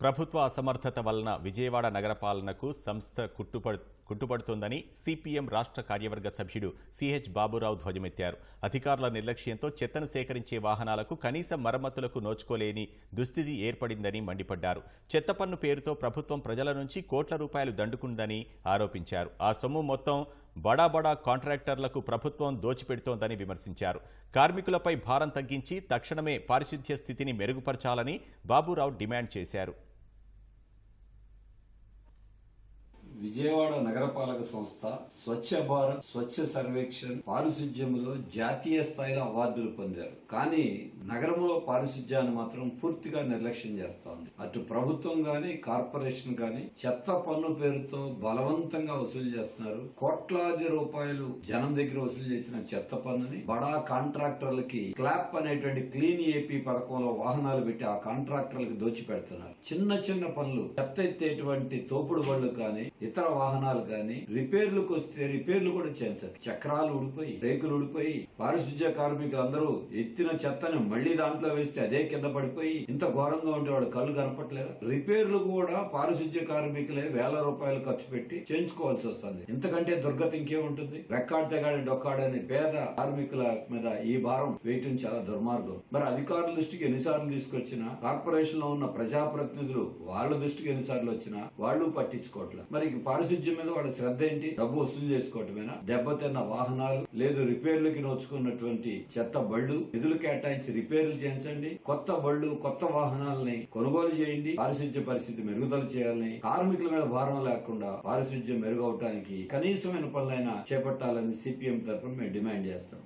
ప్రభుత్వ అసమర్థత వలన విజయవాడ నగరపాలనకు సంస్థ కుట్టుపడు కుట్టుపడుతోందని సిపిఎం రాష్ట్ర కార్యవర్గ సభ్యుడు సిహెచ్ బాబురావు ధ్వజమెత్తారు. అధికారుల నిర్లక్ష్యంతో చెత్తను సేకరించే వాహనాలకు కనీస మరమ్మతులకు నోచుకోలేని దుస్థితి ఏర్పడిందని మండిపడ్డారు. చెత్త పన్ను పేరుతో ప్రభుత్వం ప్రజల నుంచి కోట్ల రూపాయలు దండుకుందని ఆరోపించారు. ఆ సొమ్ము మొత్తం బడా బడా కాంట్రాక్టర్లకు ప్రభుత్వం దోచిపెడుతోందని విమర్శించారు. కార్మికులపై భారం తగ్గించి తక్షణమే పారిశుద్ధ్య స్థితిని మెరుగుపరచాలని బాబురావు డిమాండ్ చేశారు. విజయవాడ నగరపాలక సంస్థ స్వచ్ఛ భారత్ స్వచ్ఛ సర్వేక్షణ్ పారిశుధ్యంలో జాతీయ స్థాయిలో అవార్డులు పొందారు. కానీ నగరంలో పారిశుధ్యాన్ని మాత్రం పూర్తిగా నిర్లక్ష్యం చేస్తోంది. అటు ప్రభుత్వం గాని కార్పొరేషన్ గాని చెత్త పన్ను పేరుతో బలవంతంగా వసూలు చేస్తున్నారు. కోట్లాది రూపాయలు జనం దగ్గర వసూలు చేసిన చెత్త పన్నుని బడా కాంట్రాక్టర్లకి క్లాప్ అనేటువంటి క్లీన్ ఏపీ పథకంలో వాహనాలు పెట్టి ఆ కాంట్రాక్టర్లకు దోచి పెడుతున్నారు చిన్న చిన్న పనులు చెత్త ఎత్తేటువంటి తోపుడు బళ్ళు కానీ ఇతర వాహనాలు కానీ రిపేర్లకు వస్తే రిపేర్లు కూడా చేయించారు చక్రాలు ఊడిపోయి రేకులు ఊడిపోయి పారిశుధ్య కార్మికులు అందరూ ఎత్తిన చెత్తను మళ్ళీ దాంట్లో వేస్తే అదే కింద పడిపోయి ఇంత ఘోరంగా ఉంటే వాడు కళ్ళు కనపట్లేదు రిపేర్లు కూడా పారిశుధ్య కార్మికులే వేల రూపాయలు ఖర్చు పెట్టి చేయించుకోవాల్సి వస్తుంది. ఇంతకంటే దుర్గతి ఇంకేముంటుంది? రెక్కాడితే గాని డొక్కాడని పేద కార్మికుల మీద ఈ భారం వేయటం చాలా దుర్మార్గం. మరి అధికారుల దృష్టికి ఎన్నిసార్లు తీసుకొచ్చినా కార్పొరేషన్లో ఉన్న ప్రజాప్రతినిధులు వాళ్ళ దృష్టికి ఎన్నిసార్లు వచ్చినా వాళ్ళు పట్టించుకోవట్లేదు. మరి పారిశుధ్యం మీద వాళ్ళ శ్రద్ధ ఏంటి? డబ్బు వసూలు చేసుకోవటమేనా? దెబ్బతిన్న వాహనాలు లేదు రిపేర్లకి నోచుకున్నటువంటి చెత్త బళ్ళు నిధులు కేటాయించి రిపేర్లు చేయించండి. కొత్త బళ్ళు కొత్త వాహనాలని కొనుగోలు చేయండి. పారిశుధ్య పరిస్థితి మెరుగుదల చేయాలని కార్మికుల మీద భారం లేకుండా పారిశుధ్యం మెరుగవటానికి కనీసమైన పనులైనా చేపట్టాలని సిపిఎం తరఫున మేము డిమాండ్ చేస్తాం.